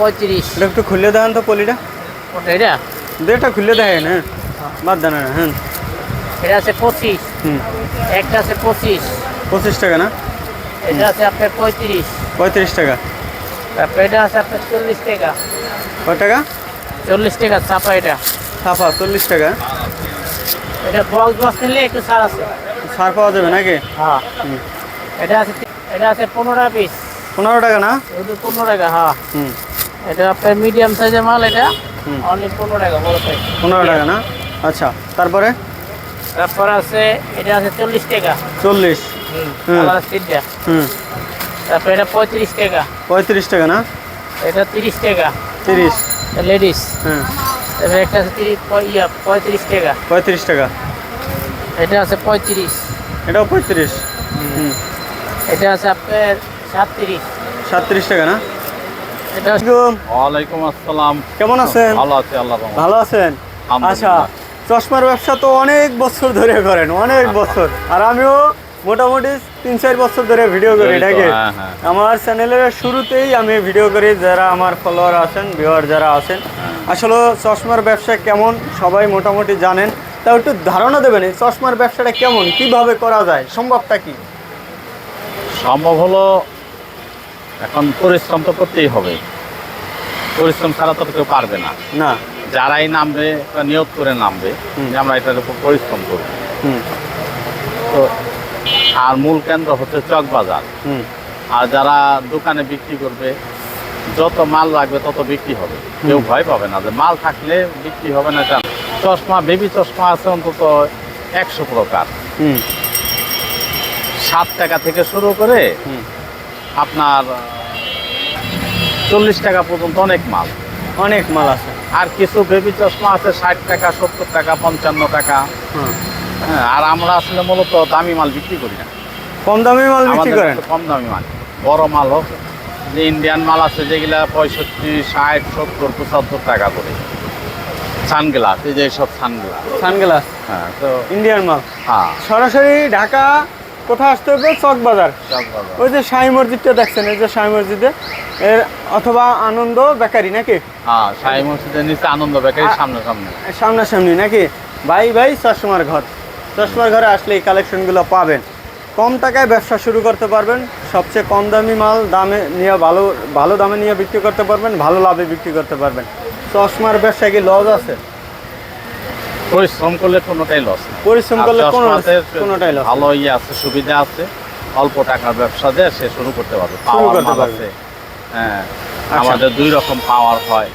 পঁয়ত্রিশ। এটা একটু খুলে দেখান তো পলিটা। ওটা এটা? দুটা খুলে দেখেন হ্যাঁ বাদ দেন না হ্যাঁ। এটা আছে পঁচিশ। হুম। একটা আছে পঁচিশ। পঁচিশ টাকা না? এটা আছে আপনার পঁয়ত্রিশ। পঁয়ত্রিশ টাকা। তারপর এটা আছে আপনার চল্লিশ টাকা। কয় টাকা? চল্লিশ টাকা ছাপা এটা। ছাপা চল্লিশ টাকা। এটা বক্স বক্স নিলে একটু ছাড় আছে। ছাড় পাওয়া যাবে নাকি? হ্যাঁ। এটা আছে এটা আছে পনেরো পিস পনেরো টাকা না? পনেরো টাকা হ্যাঁ। হুম। এটা আপনার মিডিয়াম সাইজের মাল এটা। অনলি পনেরো টাকা বড় সাইজ পনেরো টাকা না? আচ্ছা তারপরে? তারপর আছে এটা আছে চল্লিশ টাকা। চল্লিশ। হুম। তারপর এটা পঁয়ত্রিশ টাকা। পঁয়ত্রিশ টাকা না? এটা তিরিশ টাকা। তিরিশ। লেডিস তারপর একটা আছে তিরিশ পঁয়ত্রিশ টাকা। পঁয়ত্রিশ টাকা। এটা আছে পঁয়ত্রিশ। এটাও পঁয়ত্রিশ। হুম। এটা আছে আপনার সাতত্রিশ। সাতত্রিশ টাকা না? এটা ওয়ালাইকুম আসসালাম। কেমন আছেন? ভালো আছি আল্লাহ ভালো আছেন? আচ্ছা চশমার ব্যবসা তো অনেক বছর ধরে করেন অনেক বছর। আর আমিও মোটামুটি তিন চার বছর ধরে ভিডিও করি নাকি? হ্যাঁ, হ্যাঁ। আমার চ্যানেলের শুরুতেই আমি ভিডিও করি যারা আমার ফলোয়ার আছেন ভিউয়ার যারা আছেন। হ্যাঁ। আসলে চশমার ব্যবসা কেমন সবাই মোটামুটি জানেন। তাও একটু ধারণা দেবেন এই চশমার ব্যবসাটা কেমন কীভাবে করা যায় সম্ভবটা কি? সম্ভব হলো এখন পরিশ্রম তো করতেই হবে। পরিশ্রম ছাড়া তো কেউ পারবে না। না। যারাই নামবে নিয়োগ করে নামবে। যে আমরা এটার উপর পরিশ্রম করব হুম। তো আর মূল কেন্দ্র হচ্ছে চক বাজার। হুম। আর যারা দোকানে বিক্রি করবে যত মাল লাগবে তত বিক্রি হবে। কেউ ভয় পাবে না যে মাল থাকলে বিক্রি হবে না এটা না। চশমা বেবি চশমা আছে অন্তত একশো প্রকার। হুম। সাত টাকা থেকে শুরু করে হুম। আপনার চল্লিশ টাকা পর্যন্ত অনেক মাল। অনেক মাল আছে। আর কিছু বেবি চশমা আছে ষাট টাকা সত্তর টাকা পঞ্চান্ন টাকা। হুম। হ্যাঁ আর আমরা আসলে মূলত দামি মাল বিক্রি করি না। কম দামি মাল বিক্রি করেন? কম দামি মাল। বড় মাল হোক যে ইন্ডিয়ান মাল আছে যেগুলা পঁয়ষট্টি ষাট সত্তর পঁচাত্তর টাকা করে। সানগ্লাস এই যে সব সানগ্লাস। সানগ্লাস? হ্যাঁ তো ইন্ডিয়ান মাল? হ্যাঁ। সরাসরি ঢাকা কোথায় আসতে হবে? চক বাজার ওই যে সাই মসজিদটা দেখছেন এই যে সাই মসজিদে। এর অথবা আনন্দ বেকারি নাকি? হ্যাঁ শাহী মসজিদের নিচে আনন্দ বেকারি সামনে সামনে সামনাসামনি নাকি? ভাই ভাই চশমার ঘর। চশমার ঘরে আসলে এই কালেকশনগুলো পাবেন। কম টাকায় ব্যবসা শুরু করতে পারবেন। সবচেয়ে কম দামি মাল দামে নিয়ে ভালো ভালো দামে নিয়ে বিক্রি করতে পারবেন ভালো লাভে বিক্রি করতে পারবেন। চশমার ব্যবসায় কি লস আছে? পরিশ্রম করলে কোনোটাই লস পরিশ্রম করলে কোনোটাই লস ভালো ইয়ে আছে সুবিধা আছে অল্প টাকার ব্যবসা দিয়ে সে শুরু করতে পারবে। পাওয়ার মাল আছে। হ্যাঁ আচ্ছা। আমাদের দুই রকম পাওয়ার হয়।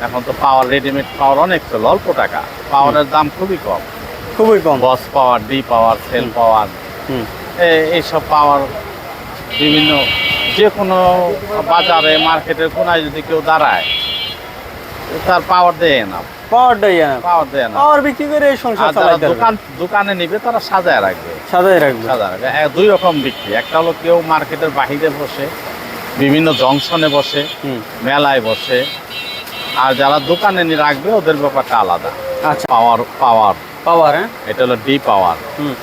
এখন তো পাওয়ার রেডিমেড পাওয়ার অনেক চলে অল্প টাকা। পাওয়ারের দাম খুবই কম। খুবই কম। বস পাওয়ার ডি পাওয়ার সেল পাওয়ার এ- এইসব পাওয়ার বিভিন্ন যে কোনো বাজারে মার্কেটের কোনায় যদি কেউ দাঁড়ায় তার পাওয়ার দেয় না। পাওয়ারটাই না। পাওয়ার দেয় না। পাওয়ার বিক্রি করে এই সংসার হবে। দোকান দোকানে নিবে তারা সাজায় রাখবে। সাজায় রাখবে। সাজায় রাখবে। এক- দুই রকম বিক্রি। একটা হলো কেউ মার্কেটের বাহিরে বসে বিভিন্ন জংশনে বসে মেলায় বসে আর যারা দোকানে নিয়ে রাখবে ওদের ব্যাপারটা আলাদা। আচ্ছা। পাওয়ার পাওয়ার। পাওয়ার হ্যাঁ? এটা হলো ডি পাওয়ার। হুম।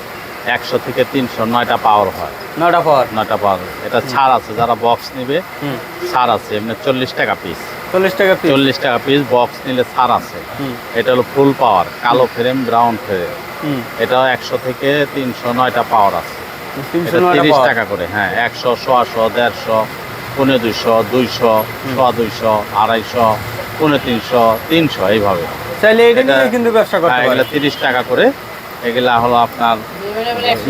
একশো থেকে তিনশো নয়টা পাওয়ার হয়। নয়টা পাওয়ার নয়টা পাওয়ার এটা ছাড় আছে যারা বক্স নিবে হুম। ছাড় আছে এমনি চল্লিশ টাকা পিস চল্লিশ টাকা পিস চল্লিশ টাকা পিস বক্স নিলে ছাড় আছে। এটা হলো ফুল পাওয়ার কালো ফ্রেম ব্রাউন ফ্রেম এটাও একশো থেকে তিনশো নয়টা পাওয়ার আছে। তিরিশ টাকা করে হ্যাঁ একশো সোয়াশো দেড়শো পনেরো দুইশো দুইশো সোয়া দুইশো আড়াইশো পনেরো তিনশো তিনশো এইভাবে। চাইলে এটা এটা- কিন্তু ব্যবসা করতে হ্যাঁ, পারে তিরিশ টাকা করে এগুলা হলো আপনার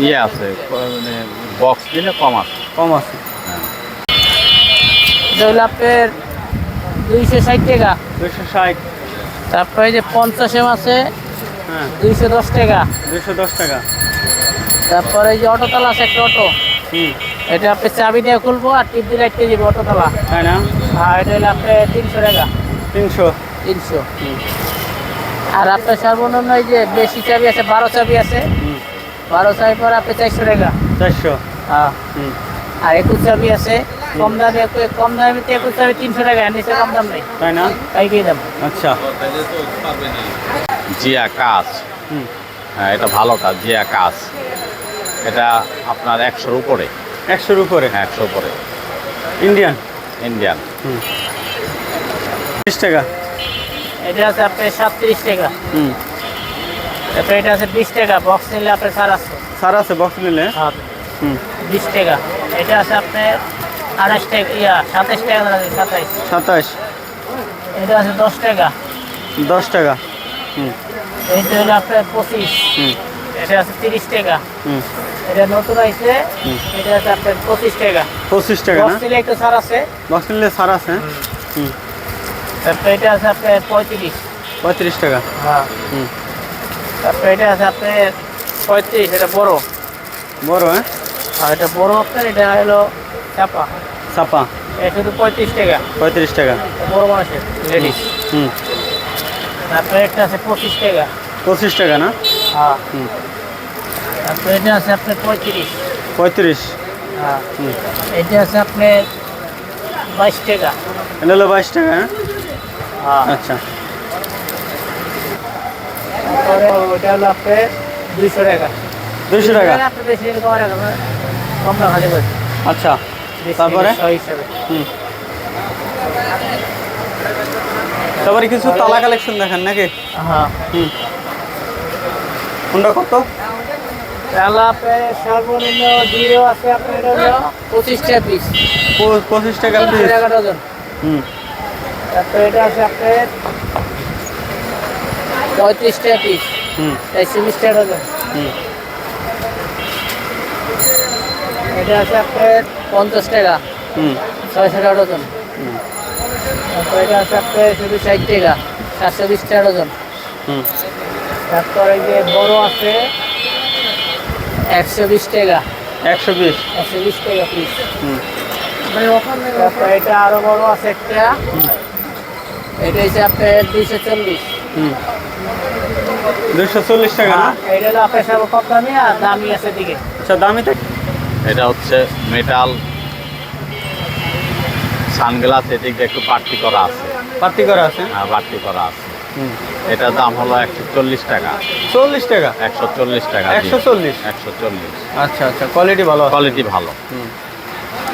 ইয়ে আছে মানে বক্স দিলে কম আছে। কম আছে। এটা দুইশো ষাট টাকা। দুশো ষাট। তারপরে যে পঞ্চাশ এম আছে হ্যাঁ। দুইশো দশ টাকা। দুশো দশ টাকা। তারপরে এই যে অটোতলা আছে একটা অটো। এটা আপনি চাবি দিয়ে খুলবো আর টিপ দিয়ে লাইট যাবে অটোতলা। তাই না? আর এটা হলো আপনার তিনশো টাকা। তিনশো। তিনশো। আর আপনার সর্বনিম্ন যে বেশি চাবি আছে বারো চাবি আছে বারো চাবি পরে আপনি চারশো টাকা। চারশো? হ্যাঁ। হুম। আর একুশ চাবি আছে কম দামে একু- কম দামে একুশ চাবি তিনশো টাকা নিচে কম দাম নেই। তাই না? পাইকারি দাম আচ্ছা। জিয়া কাজ। হুম। হ্যাঁ এটা ভালো কাজ জিয়া কাজ। এটা আপনার একশোর উপরে। একশোর উপরে? হ্যাঁ একশো উপরে। ইন্ডিয়ান? ইন্ডিয়ান। হুম। বিশ টাকা? এটা আছে আপনার সাতত্রিশ টাকা। হুম। তারপরে এটা আছে বিশ টাকা বক্স নিলে আপনার ছাড় আছে। সার আছে বক্স নিলে? হ্যাঁ। হুম। বিশ টাকা। এটা আছে আপনার আঠাশ টাকা ইয়া সাতাশ টাকা লাগে সাতাইশ। সাতাশ এটা আছে দশ টাকা। দশ টাকা। হুম। এইটা হলো আপনার পঁচিশ। হুম। এটা আছে তিরিশ টাকা। হুম। এটা নতুন আইছে এটা আছে আপনার পঁচিশ টাকা। পঁচিশ টাকা না? বক্স নিলে একটু ছাড় আছে। বক্স নিলে সার আছে? হুম। তারপরে এটা আছে আপনার পঁয়ত্রিশ। পঁয়ত্রিশ টাকা। হ্যাঁ। হুম। তারপরে এটা আছে আপনার পঁয়ত্রিশ এটা বড়। বড় হ্যাঁ? আর এটা বড় আপনার এটা হলো চাপা। ছাপা এটা শুধু পঁয়ত্রিশ টাকা। পঁয়ত্রিশ টাকা। বড় মানুষের লেডিস হুম তারপরে এটা আছে পঁচিশ টাকা। পঁচিশ টাকা না? হ্যাঁ। হুম। তারপরে এটা আছে আপনার পঁয়ত্রিশ। পঁয়ত্রিশ। হ্যাঁ। হুম। এটা আছে আপনার বাইশ টাকা। এটা হলো বাইশ টাকা হ্যাঁ? হ্যাঁ। আচ্ছা। তারপরে ওটা হলো আপনার দুইশো টাকা। দুইশো টাকা বেশি কম আচ্ছা তারপরে? হুম। তারপরে কিছু তালা কালেকশন দেখেন নাকি? হ্যাঁ হুম। কোনটা কত? আপনার সর্বনিম্ন জিরো আছে আপনার হলো পঁচিশ টাকা পিস পঁচিশ টাকা পিস টাকা ডজন হুম তারপরে এটা আছে আপনার পঁয়ত্রিশ টাকা পিস হুম। চারশো বিশ টাকা ডজন হুম। এটা আছে আপনার পঞ্চাশ টাকা। হুম। ছয়শো টাকা ডজন। হুম। তারপর এটা আছে আপনার শুধু ষাট টাকা। সাতশো বিশ টাকা ডজন। হুম। তারপর এই যে বড় আছে একশো বিশ টাকা। একশো বিশ। একশো বিশ টাকা পিস হুম। তারপর এটা আরও বড় আছে একটা। এটা হচ্ছে আপনার দুইশো চল্লিশ। দুশো চল্লিশ টাকা এটা হলো আপনার সব কম দামি আর দামি আছে দিকে আচ্ছা দামি এটা হচ্ছে মেটাল সানগ্লাস এদিকে একটু বাড়তি করা আছে। পার্টি করা আছে? হ্যাঁ বাড়তি করা আছে। হুম। এটার দাম হলো একশো চল্লিশ টাকা। চল্লিশ টাকা? একশো চল্লিশ টাকা একশো চল্লিশ? একশো চল্লিশ। আচ্ছা আচ্ছা কোয়ালিটি ভালো কোয়ালিটি ভালো। হুম।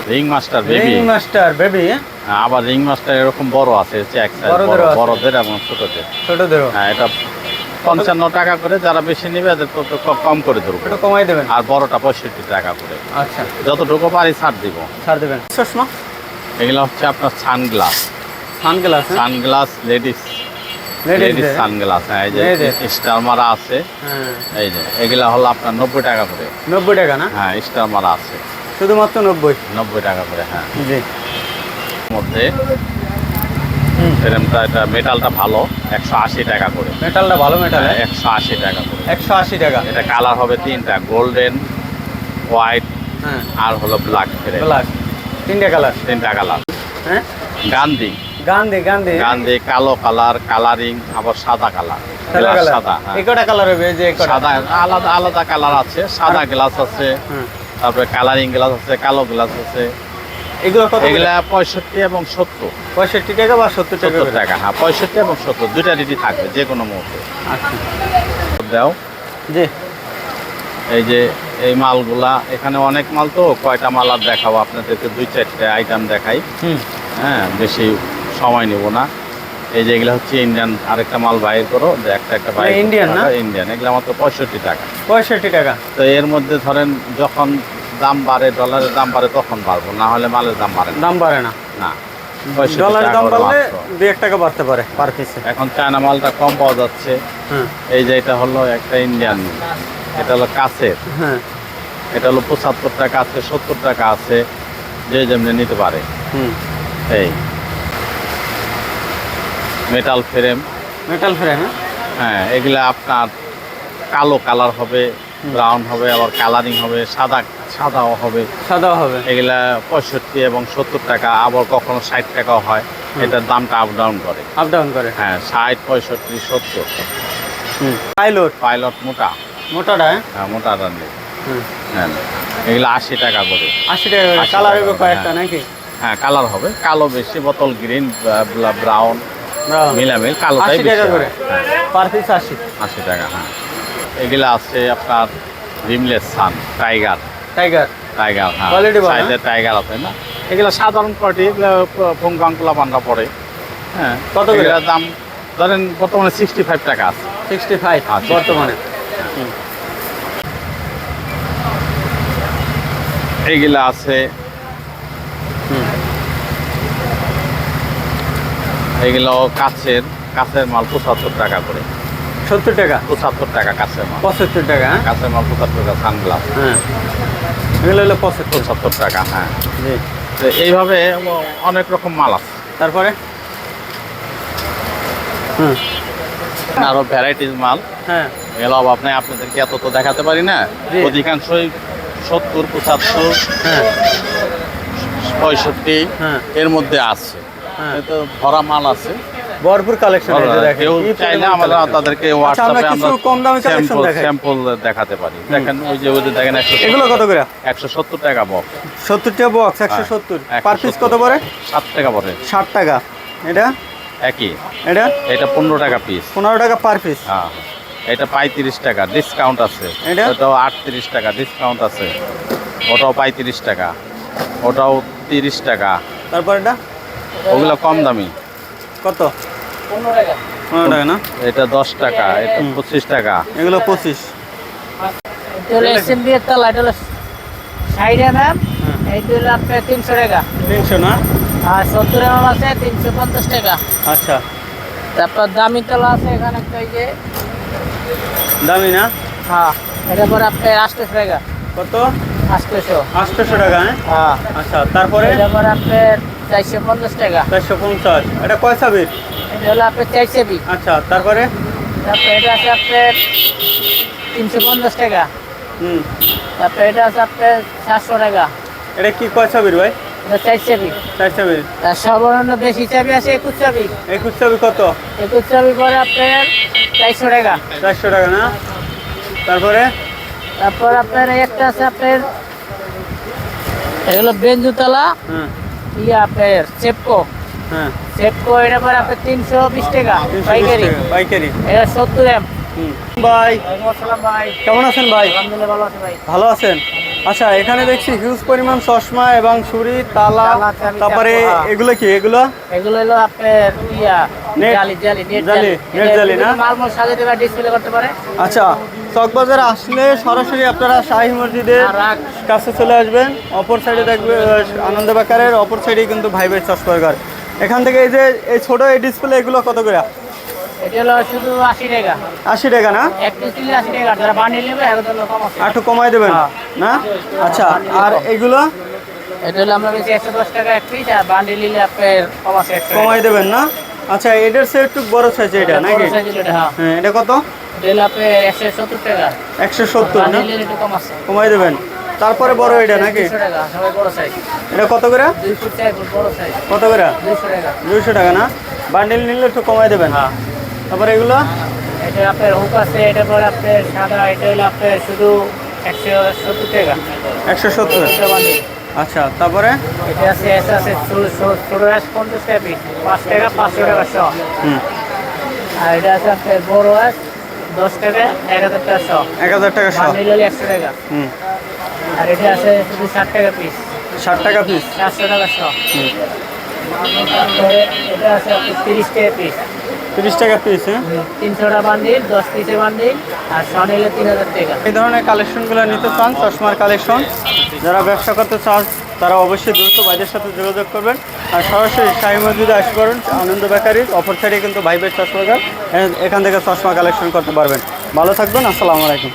Ring master baby ring master baby আবার রিং মাস্টার এরকম বড় আছে এক। বড়দের এবং ছোটদের। ছোটদেরও? হ্যাঁ এটা পঞ্চান্ন টাকা করে যারা বেশি নেবে কম করে দেবো একটু কমাই দেবেন? আর বড়টা পঁয়ষট্টি টাকা করে। আচ্ছা। যতটুকু পারি ছাড় দিব। ছাড় দেবেন। চশমা? এগুলো হচ্ছে আপনার sunglass. Sunglass sunglass ladies. Ladies ladies sunglass হ্যাঁ এই যে স্টার মারা আছে। হ্যাঁ। এই যে এগুলা হলো আপনার নব্বই টাকা করে। নব্বই টাকা না? হ্যাঁ স্টার মারা আছে। শুধুমাত্র নব্বই? নব্বই টাকা করে হ্যাঁ। জি। মধ্যে। এটা মেটালটা ভালো একশো আশি টাকা করে। মেটালটা ভালো মেটাল হ্যাঁ, একশো আশি টাকা করে। একশো আশি টাকা। এটা কালার হবে তিনটা গোল্ডেন হোয়াইট হ্যাঁ। আর হলো ব্ল্যাক ব্ল্যাক তিনটে কালার তিনটা কালার হ্যাঁ? গান্ধী। গান্ধী গান্ধী। গান্ধী কালো কালার কালারিং আবার সাদা কালার সাদা কালার হ্যাঁ। এই কটা কালার হবে? যে সাদা আলাদা আলাদা কালার আছে। সাদা গ্লাস আছে। তারপরে কালারিং গ্লাস আছে কালো গ্লাস আছে। এগুলো কত এগুলা পঁয়ষট্টি এবং সত্তর। পঁয়ষট্টি টাকা বা সত্তর টাকা টাকা হ্যাঁ পঁয়ষট্টি এবং সত্তর দুইটা রেডি থাকবে যে কোনো মুহূর্তে। আচ্ছা। দাও। জি। এই যে এই মালগুলা এখানে অনেক মাল তো কয়টা মাল আর দেখাবো আপনাদেরকে দুই চারটে আইটেম দেখাই। হ্যাঁ বেশি সময় নেব না। এই যে এগুলা হচ্ছে ইন্ডিয়ান আরেকটা মাল বাইর করো যে একটা একটা বাইর ইন্ডিয়ান Indian না? ইন্ডিয়ান এগুলা মাত্র পঁয়ষট্টি টাকা। পঁয়ষট্টি টাকা। তো এর মধ্যে ধরেন যখন দাম বাড়ে ডলারের দাম বাড়ে তখন বাড়বো না হলে মালের দাম বাড়ে দাম বাড়ে না। না। ডলারের দাম বাড়লে দু এক টাকা বাড়তে পারে পার পিসে এখন চায়না মালটা কম পাওয়া যাচ্ছে। এই যে এটা হলো একটা ইন্ডিয়ান এটা হলো কাছের। হ্যাঁ। এটা হলো পঁচাত্তর টাকা আছে সত্তর টাকা আছে যে যেমনি নিতে পারে। এই। মেটাল ফ্রেম মেটাল ফ্রেম হ্যাঁ। হ্যাঁ এগুলা আপনার কালো কালার হবে। ব্রাউন হবে আবার কালারিং হবে সাদা সাদাও হবে। সাদা হবে। এগুলা পঁয়ষট্টি এবং সত্তর টাকা আবার কখনো ষাট টাকাও হয়। এটার দামটা আপ ডাউন করে। আপ ডাউন করে। হ্যাঁ ষাট পঁয়ষট্টি সত্তর। হুম। পাইলট পাইলট মোটা। মোটাটা হ্যাঁ? হ্যাঁ মোটাটা নেই হ্যাঁ এগুলো আশি টাকা করে। আশি টাকা করে। কালার হবে কয়েকটা হ্যাঁ। নাকি? হ্যাঁ কালার হবে। কালো বেশি বোতল গ্রিন ব্রাউন। মিলামিল কালোটাই বেশি টাকা করে। হ্যাঁ, পার পিস আশি। আশি টাকা হ্যাঁ। এগুলো আছে আপনার rimless sun tiger. Tiger. Tiger হ্যাঁ। সাইজের টাইগার আছে না? এগুলো সাধারণ কোয়ালিটি এগুলো পঙ্কাঙ্কুলা পান্ডা পড়ে। হ্যাঁ কত? এগুলোর দাম ধরেন বর্তমানে সিক্সটি ফাইভ টাকা আছে। সিক্সটি ফাইভ আচ্ছা। বর্তমানে। এইগুলা আছে। হুম। এগুলো কাছের কাছের মাল পঁচাত্তর টাকা করে। সত্তর টাকা? পঁচাত্তর টাকা কাছের মাল। পঁচাত্তর টাকা হ্যাঁ? কাছের মাল পঁচাত্তর টাকা সানগ্লাস। হ্যাঁ। এগুলো হলো পঁচাত্তর। পঁচাত্তর টাকা হ্যাঁ। জি। তো এইভাবে অনেক রকম মাল আছে। তারপরে? হুম। আরও ভ্যারাইটিস মাল। হ্যাঁ। এগুলো আপনি আপনাদেরকে এত তো দেখাতে পারি না। অধিকাংশই সত্তর পঁচাত্তর হ্যাঁ। পঁয়ষট্টি হ্যাঁ। এর মধ্যে আছে। হ্যাঁ। তো ভরা মাল আছে। ভরপুর কালেকশন কেউ চাইলে আমরা তাদেরকে আচ্ছা, আমরা হোয়াটসঅ্যাপে কিছু কম দামি collection স্যাম্পল দেখাই। স্যাম্পল দেখাতে পারি। দেখেন ওই যে ওই দেখেন এগুলো কত করে? একশো সত্তর টাকা বক্স সত্তর টাকা বক্স একশো সত্তর। পার পিস কত পরে সাত টাকা পড়ে। ষাট টাকা। এটা? একই। এটা? এটা পনেরো টাকা পিস পনেরো টাকা পার পিস হ্যাঁ এটা পঁয়ত্রিশ টাকা ডিসকাউন্ট আছে। এটা? ওটাও আটত্রিশ টাকা ডিসকাউন্ট আছে। ওটাও পঁয়ত্রিশ টাকা ওটাও তিরিশ টাকা। তারপর এটা? ওগুলো কম দামি। কত? পনেরো টাকা। পনেরো টাকা না? এটা দশ টাকা এটা পঁচিশ টাকা। এগুলো পঁচিশ। ষাট এম এইটা হলো আপনার তিনশো টাকা। তিনশো না? আর সত্তর এম আছে তিনশো পঞ্চাশ টাকা। আচ্ছা। তারপর দামি তলা আছে এখানে একটা যে। দামি না? হ্যাঁ এটা পরে আপনার আটশোশো টাকা। কত? আটশোশো আটশোশো টাকা হ্যাঁ? হ্যাঁ। আচ্ছা তারপরে? এটা আপনার চারশো পঞ্চাশ টাকা। চারশো পঞ্চাশ। এটা কয় এটা হলো আপনার আচ্ছা তারপরে? তারপর এটা আছে আপনার তিনশো পঞ্চাশ টাকা। হুম। তারপর এটা আছে আপনার সাতশো টাকা। এটা কি কয় ভাই? চার তার সর্বনিম্ন বেশি চাবি আছে একুশ চাবি একুশ চাবি কত? একুশ চাবি আপনার চারশো টাকা। চারশো টাকা না? তারপরে? তারপর আপনার একটা আছে আপনার এগুলো বেঞ্জুতলা। হ্যাঁ ইয়ে আপনার চেপকো হ্যাঁ। চেপকো এটা পরে আপনার তিনশো বিশ টাকা পাইকারি। পাইকারি। এটা সত্তর এম ভাই। ভাই। কেমন আছেন ভাই? আলহামদুলিল্লাহ ভালো আছে ভাই। ভালো আছেন? আচ্ছা এখানে দেখছি হিউজ পরিমাণ চশমা এবং ছুরি তালা তারপরে হ্যাঁ। এগুলো কি? এগুলো? এগুলো হলো আপনার ইয়া? জালি জালি নেট জালি, জালি। নেট জালি না? মাল মাল সাজাতে পারে ডিসপ্লে করতে পারে। আচ্ছা। চকবাজারে আসলে সরাসরি আপনারা শাহী মসজিদের কাছে চলে আসবেন। অপর সাইডে দেখবে আহ, আনন্দ বাকারের অপর সাইডে কিন্তু ভাই ভাই চশমার ঘর। এখান থেকে এই যে এই ছোট এই ডিসপ্লে এগুলো কত করে? এটা আশি টাকা। না? একটু কমাই দেবেন হ্যাঁ। না? আচ্ছা আর এগুলো? এটা হলো আমরা বেশি একশো দশ টাকা এক পিস আর বান্ডিল নিলে আপনার কম আছে একশো কমাই দেবেন না? আচ্ছা এটার সে একটু বড় সাইজ এটা নাকি? হ্যাঁ। হ্যাঁ এটা কত? একশো সত্তর না? কমাই দেবেন। তারপরে বড় এটা নাকি? এটা কত করে? কত করে? দুইশো টাকা। না? বান্ডিল নিলে একটু কমাই দেবেন। হ্যাঁ। তারপরে এগুলো? এটা আপনার হুক আছে এটা পরে আপনার সাদা এটা হলো আপনার শুধু একশো সত্তর টাকা। একশো সত্তর? আচ্ছা তারপরে? এটা আছে এস আছে ছোটো পঞ্চাশ টাকা পিস পাঁচ টাকা পাঁচশো টাকা শ আর এটা আছে আপনার বড় দশ টাকা এক হাজার টাকা শ এক হাজার টাকা হলে একশো টাকা। হুম। আর এটা আছে শুধু ষাট টাকা পিস ষাট টাকা পিস চারশো টাকা শ এটা আছে তিরিশ টাকা পিস তিরিশ টাকা পিস হ্যাঁ? তিনশোটা বান্ডিল দশ পিসের বান্ডিল আর শ নিলে তিন হাজার টাকা। এই ধরনের কালেকশনগুলো নিতে চান চশমার কালেকশন যারা ব্যবসা করতে চান তারা অবশ্যই দ্রুত ভাইদের সাথে যোগাযোগ করবেন। আর সরাসরি শাহী মসজিদে আসতে পারেন, আনন্দ বেকারির অপর সাইডে কিন্তু ভাই ভাই চশমা। এখান থেকে চশমা কালেকশন করতে পারবেন। ভালো থাকবেন, আসসালামু আলাইকুম।